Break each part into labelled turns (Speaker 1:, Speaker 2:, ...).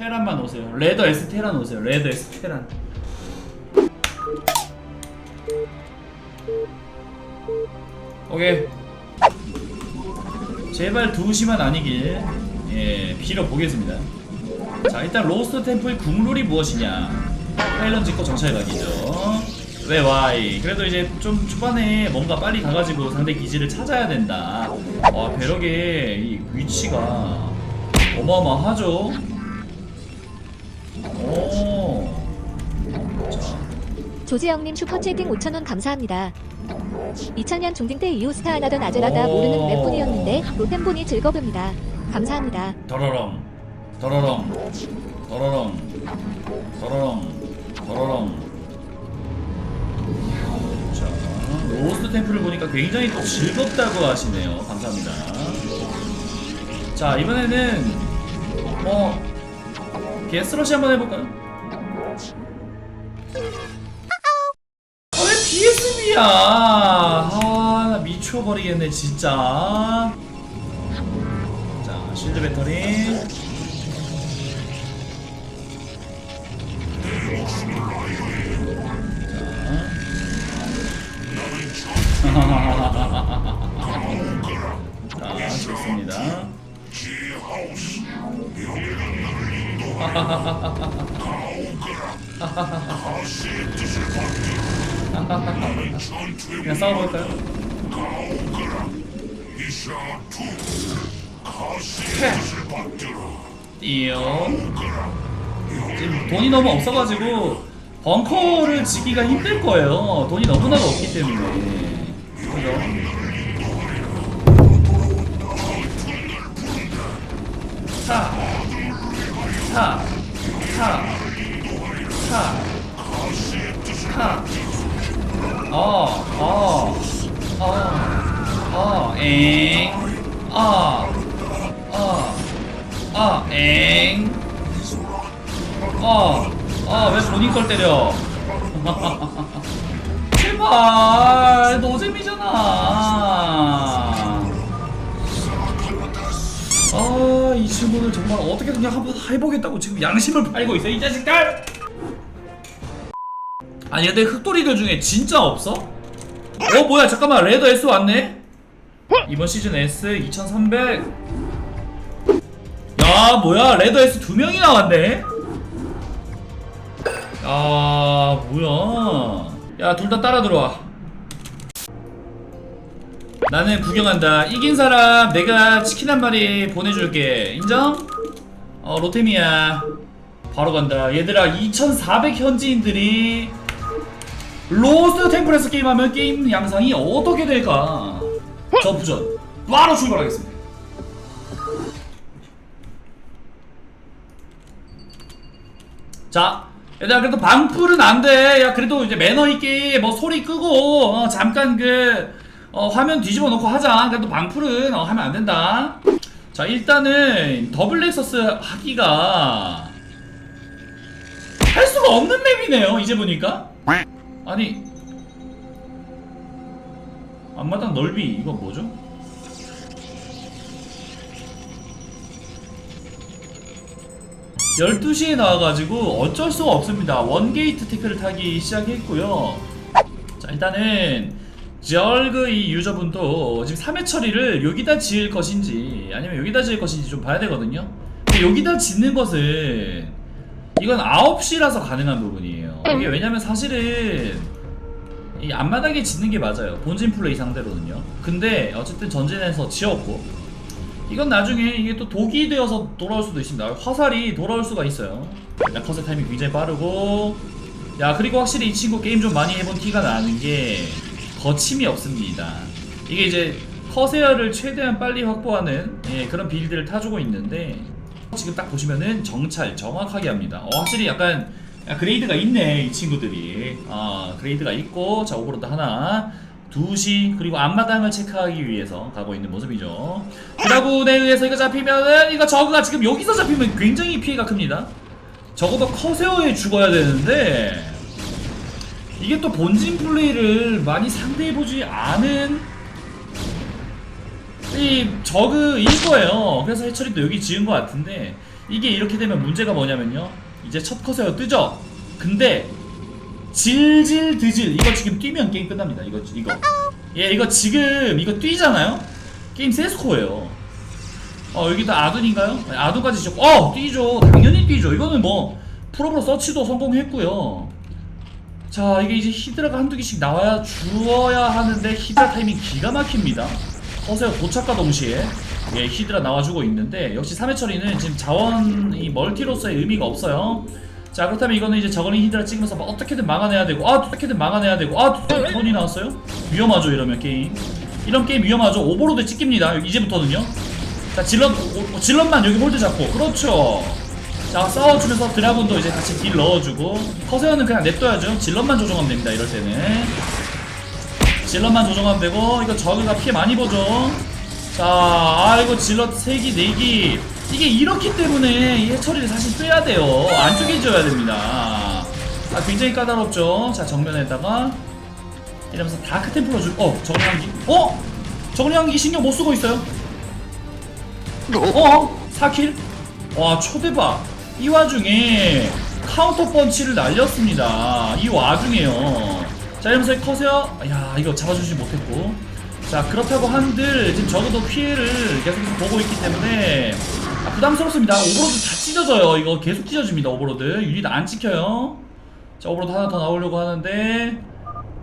Speaker 1: 테란만 오세요. 레더 S 테란 오세요. 레더 S 테란. 오케이. 제발 두시만 아니길 예 빌어 보겠습니다. 자 일단 로스트 템플 국룰이 무엇이냐? 파일런 짓고 정찰 가기죠. 왜 와이? 그래도 이제 좀 초반에 뭔가 빨리 가가지고 상대 기지를 찾아야 된다. 와 배럭의 이 위치가 어마어마하죠.
Speaker 2: 조지영님 슈퍼채팅 5,000원 감사합니다. 2000년 중딩 때 이오스타 안 하던 아재라다
Speaker 1: 오.
Speaker 2: 모르는 웹뿐이었는데 로템본이 즐거웁니다. 감사합니다.
Speaker 1: 더러렁, 더러렁, 더러렁, 더러렁, 더러렁. 자, 로스트 템플을 보니까 굉장히 또 즐겁다고 하시네요. 감사합니다. 자, 이번에는 뭐 게스러시 한번 해볼까요? 아, 왜 BSB야? 아, 나 미쳐버리겠네, 진짜. 자, 실드 배터리. 자. 그냥 싸워볼까요? 띠용 지금 돈이 너무 없어가지고 벙커를 지기가 힘들 거예요. 돈이 너무나도 없기 때문에. 그죠? 차, 차, 차, 차, 차. 어, 어, 어, 어, 엥, 어, 어, 어, 엥. 어, 어, 왜 본인 걸 때려? 제발, 노잼이잖아. 아, 이 친구는 정말 어떻게 그냥 한번 해보겠다고 지금 양심을 팔고 있어, 이 자식들! 아니, 근데 흑돌이들 중에 진짜 없어? 어, 뭐야, 잠깐만, 레더 S 왔네? 이번 시즌 S 2300. 야, 뭐야, 레더 S 두 명이 나 왔네? 아 뭐야 야 둘 다 따라 들어와 나는 구경한다. 이긴 사람 내가 치킨 한 마리 보내줄게. 인정? 어 로템이야. 바로 간다. 얘들아 2400 현지인들이 로스트 템플에서 게임하면 게임 양상이 어떻게 될까? 저부전. 바로 출발하겠습니다. 자, 얘들아 그래도 방풀은 안 돼. 야 그래도 이제 매너 있게 뭐 소리 끄고 어, 잠깐 그 어, 화면 뒤집어 놓고 하자. 그래도 방풀은 어, 하면 안 된다. 자 일단은 더블 렉서스 하기가 할 수가 없는 맵이네요. 이제 보니까 아니 앞마당 넓이 이거 뭐죠? 열두 시에 나와가지고 어쩔 수가 없습니다. 원게이트 태클을 타기 시작했고요. 자, 일단은 절그 이 유저분도 지금 3회 처리를 여기다 지을 것인지 아니면 여기다 지을 것인지 좀 봐야 되거든요. 근데 여기다 짓는 것은 이건 9시라서 가능한 부분이에요. 이게 왜냐면 사실은 이 앞마당에 짓는 게 맞아요. 본진 플레이 상대로는요. 근데 어쨌든 전진해서 지었고 이건 나중에 이게 또 독이 되어서 돌아올 수도 있습니다. 화살이 돌아올 수가 있어요. 일단 컷의 타이밍 굉장히 빠르고 야 그리고 확실히 이 친구 게임 좀 많이 해본 티가 나는 게 거침이 없습니다. 이게 이제 커세어를 최대한 빨리 확보하는 예, 그런 빌드를 타주고 있는데 지금 딱 보시면은 정찰 정확하게 합니다. 어, 확실히 약간 야, 그레이드가 있네 이 친구들이 아 그레이드가 있고 자 오버로드 하나 2시 그리고 앞마당을 체크하기 위해서 가고 있는 모습이죠 드라군에 의해서 이거 잡히면은 이거 저그가 지금 여기서 잡히면 굉장히 피해가 큽니다 적어도 커세어에 죽어야 되는데 이게 또 본진 플레이를 많이 상대해보지 않은 이 저그일 거예요. 그래서 해처리도 여기 지은 것 같은데 이게 이렇게 되면 문제가 뭐냐면요. 이제 첫 컷에요. 뜨죠? 근데 질질 드질. 이거 지금 뛰면 게임 끝납니다. 이거 이거. 예 이거 지금 이거 뛰잖아요? 게임 세스코예요. 어 여기다 아둔인가요? 아둔까지 지금 어 뛰죠. 당연히 뛰죠. 이거는 뭐 프로브로 서치도 성공했고요 자 이게 이제 히드라가 한두 개씩 나와야 주어야 하는데 히드라 타이밍 기가 막힙니다. 허세가 도착과 동시에 예 히드라 나와주고 있는데 역시 3회 처리는 지금 자원 이 멀티로서의 의미가 없어요. 자 그렇다면 이거는 이제 저거는 히드라 찍으면서 막 어떻게든 막아내야 되고 아 어떻게든 막아내야 되고 아 돈이 나왔어요? 위험하죠 이러면 게임. 이런 게임 위험하죠. 오버로드 찍힙니다 이제부터는요. 자 질럿 질럿만 여기 홀드 잡고. 그렇죠 자 싸워주면서 드라군도 이제 같이 딜 넣어주고 커세어는 그냥 냅둬야죠. 질럿만 조정하면 됩니다 이럴 때는. 질럿만 조정하면 되고 이거 저그가 피해 많이 보죠. 자 아이고 질럿 3기 4기. 이게 이렇기 때문에 이 해처리를 사실 빼야 돼요. 안 쪼개져야 됩니다. 아 굉장히 까다롭죠? 자 정면에다가. 이러면서 다크 템플러 줄 어 저글 향기. 어? 저글 향기 신경 못 쓰고 있어요. 어? 4킬? 와 초대박 이 와중에 카운터 펀치를 날렸습니다. 이 와중에요. 자 이러면서 커세요. 야 이거 잡아주지 못했고. 자 그렇다고 한들 지금 적어도 피해를 계속해서 보고 있기 때문에 아, 부담스럽습니다. 오버로드 다 찢어져요. 이거 계속 찢어집니다 오버로드. 유닛 안 찍혀요. 자 오버로드 하나 더 나오려고 하는데.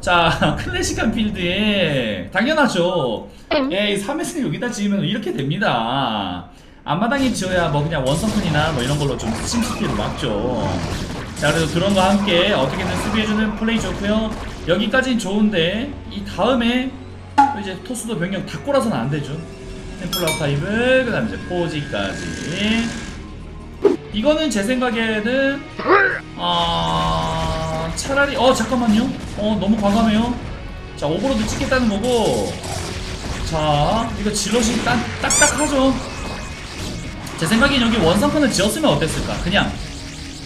Speaker 1: 자 클래식한 필드에 당연하죠. 예, 3회승 여기다 지으면 이렇게 됩니다 앞마당에 지어야 뭐 그냥 원성큰이나 뭐 이런 걸로 좀 심시티를 막죠. 자 그래도 그런 거 함께 어떻게든 수비해주는 플레이 좋고요. 여기까지는 좋은데 이 다음에 또 이제 토스도 병력 다 꼬라서는 안 되죠. 템플러 파이브 그 다음에 이제 포지까지. 이거는 제 생각에는 아 차라리 어 잠깐만요. 어 너무 과감해요. 자 오버로드 찍겠다는 거고. 자 이거 질럿이 딱, 딱딱하죠 제 생각엔 여기 원성판을 지었으면 어땠을까? 그냥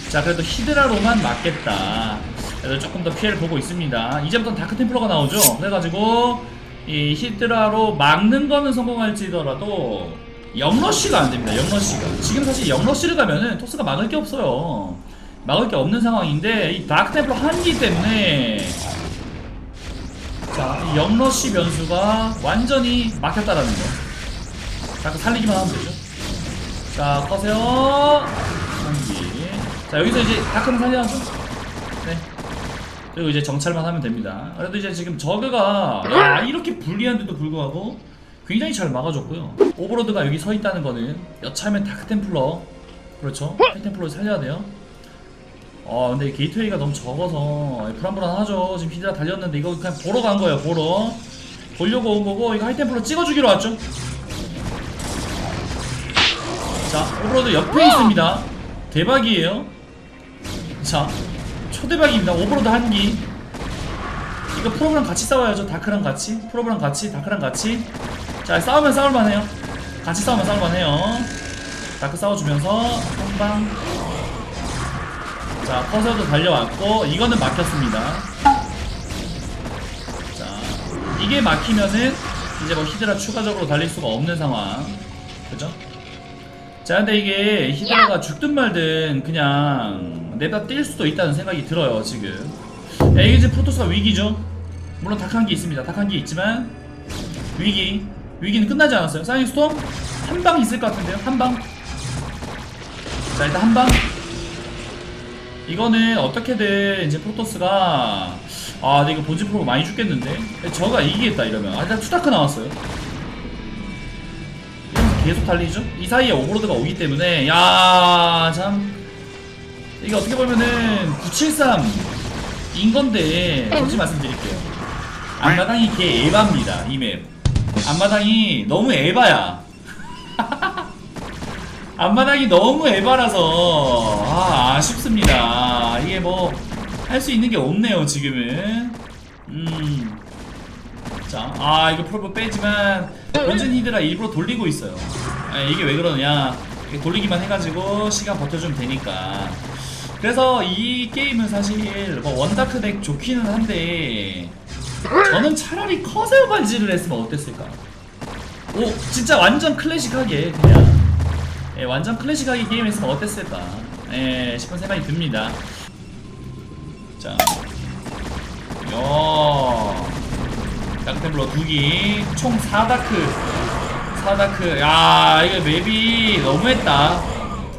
Speaker 1: 자 그래도 히드라로만 맞겠다. 그래도 조금 더 피해를 보고 있습니다. 이제부터 다크 템플러가 나오죠? 그래가지고 이 히드라로 막는 거는 성공할지더라도 영러쉬가 안됩니다 영러쉬가. 지금 사실 영러쉬를 가면은 토스가 막을 게 없어요. 막을 게 없는 상황인데 이 다크 템플러 한기 때문에 자, 이 영러쉬 변수가 완전히 막혔다라는 거. 자꾸 살리기만 하면 되죠. 자, 커세요. 한기. 자, 여기서 이제 다크는 살려야죠. 네. 그리고 이제 정찰만 하면 됩니다. 그래도 이제 지금 저그가 야, 이렇게 불리한데도 불구하고 굉장히 잘 막아줬고요. 오버로드가 여기 서 있다는 거는 여차하면 다크템플러 그렇죠? 하이템플러를 살려야 돼요. 어 근데 게이트웨이가 너무 적어서 불안불안하죠 지금 히드라 달렸는데 이거 그냥 보러 간 거예요 보러 보려고 온 거고 이거 하이템플로 찍어주기로 왔죠 자 오버로드 옆에 있습니다. 대박이에요. 자 초대박입니다. 오버로드 한기. 이거 프로브랑 같이 싸워야죠. 다크랑 같이. 프로브랑 같이 다크랑 같이. 자 싸우면 싸울만 해요. 같이 싸우면 싸울만 해요. 다크 싸워주면서 한 방 자, 커서도 달려왔고 이거는 막혔습니다. 자, 이게 막히면은 이제 뭐 히드라 추가적으로 달릴 수가 없는 상황. 그죠? 자, 근데 이게 히드라가 죽든 말든 그냥 내다 뛸 수도 있다는 생각이 들어요, 지금. 야, 이게 이제 프로토스가 위기죠? 물론 닭한기 있습니다. 닭한기 있지만 위기. 위기는 끝나지 않았어요. 사이닉 스톰 한 방 있을 것 같은데요? 한 방. 자, 일단 한 방. 이거는 어떻게든 이제 프로토스가 아 근데 이거 본진 프로 많이 죽겠는데 저가 이기겠다 이러면 아 일단 투다크 나왔어요 계속 달리죠 이 사이에 오버로드가 오기 때문에 야 참 이게 어떻게 보면은 973인 건데 솔직히 말씀드릴게요 앞마당이 개 에바입니다 이맵 앞마당이 너무 에바야 앞마당이 너무 에바라서 아, 아쉽습니다. 이게 뭐 할 수 있는 게 없네요 지금은. 음. 자, 아 이거 프로브 빼지만 원진 히드라 일부러 돌리고 있어요. 아, 이게 왜 그러냐? 돌리기만 해가지고 시간 버텨주면 되니까. 그래서 이 게임은 사실 뭐 원다크 덱 좋기는 한데 저는 차라리 커세어 반지를 했으면 어땠을까? 오 진짜 완전 클래식하게 그냥 예, 완전 클래식하게 게임 했으면 어땠을까 예, 싶은 생각이 듭니다 자 요. 다크템블러 두기 총 4다크. 4다크. 야 이거 맵이 너무했다.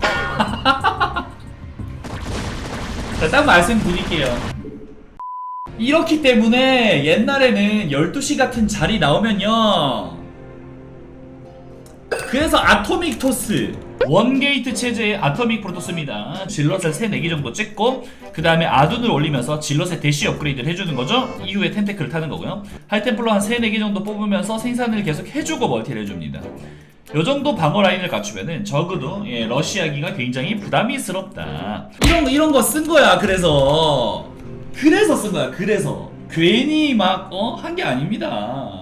Speaker 1: 자, 딱 말씀드릴게요. 이렇기 때문에 옛날에는 12시 같은 자리 나오면요. 그래서 아토믹 토스 원게이트 체제의 아토믹 프로토스입니다. 질럿을 3, 4개 정도 찍고 그 다음에 아둔을 올리면서 질럿의 대시 업그레이드를 해주는 거죠. 이후에 텐테크를 타는 거고요. 하이템플러 한 3, 4개 정도 뽑으면서 생산을 계속 해주고 멀티를 해줍니다. 요 정도 방어 라인을 갖추면은 적어도 예, 러시아기가 굉장히 부담이스럽다. 이런 거 이런 거 쓴 거야 그래서. 그래서 쓴 거야 그래서. 괜히 막 어 한 게 아닙니다